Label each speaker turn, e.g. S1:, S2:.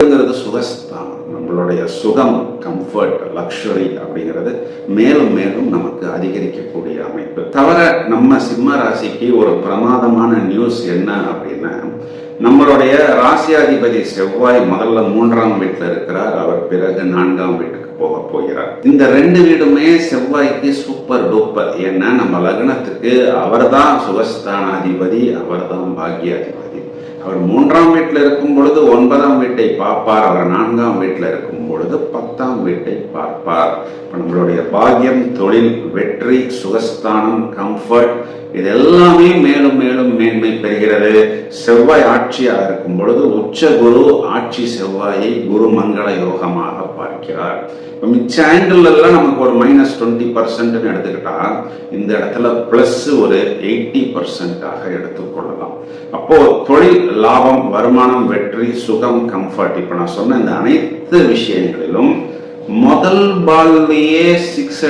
S1: ங்கிறது சுகஸ்தானம் நம்மளுடைய சுகம் கம்ஃபர்ட் லக்ஸுரி அப்படிங்கிறது மேலும் மேலும் நமக்கு அதிகரிக்கக்கூடிய அமைப்பு. தவிர நம்ம சிம்ம ராசிக்கு ஒரு பிரமாதமான நியூஸ் என்ன அப்படின்னா நம்மளுடைய ராசியாதிபதி செவ்வாய் முதல்ல மூன்றாம் வீட்டில் இருக்கிறார். அவர் பிறகு நான்காம் வீட்டுக்கு போக போகிறார். இந்த ரெண்டு வீடுமே செவ்வாய்க்கு சூப்பர் டூப்பர் ஏன்னா நம்ம லக்னத்துக்கு அவர்தான் சுகஸ்தானாதிபதி அவர்தான் பாக்யாதிபதி. அவர் மூன்றாம் வீட்டில் இருக்கும் பொழுது ஒன்பதாம் வீட்டை பார்ப்பார். அவர் நான்காம் வீட்டில் இருக்கும் பொழுது பத்தாம் வீட்டை பார்ப்பார். நம்மளுடைய பாக்கியம் தொழில் வெற்றி சுகஸ்தானம் கம்ஃபர்ட் இது எல்லாமே மேலும் மேலும் மேன்மை பெறுகிறது. செவ்வாய் ஆட்சியாக இருக்கும் பொழுது உச்ச குரு ஆட்சி செவ்வாயை குரு மங்கள யோகமாக பார்க்கிறார். இப்போ மிச்ச ஆங்கிள் எல்லாம் நமக்கு ஒரு மைனஸ் டுவெண்ட்டி பர்சன்ட்னு எடுத்துக்கிட்டா இந்த இடத்துல பிளஸ் ஒரு எயிட்டி பர்சன்டாக எடுத்துக்கொள்ளலாம் அப்போ தொழில் லாபம் வருமானம் வெற்றி சுகம் கம்ஃபர்ட் இப்போ நான் சொன்ன இந்த அனைத்து விஷயங்களிலும் முதல் பால்லையே சிக்ஸ்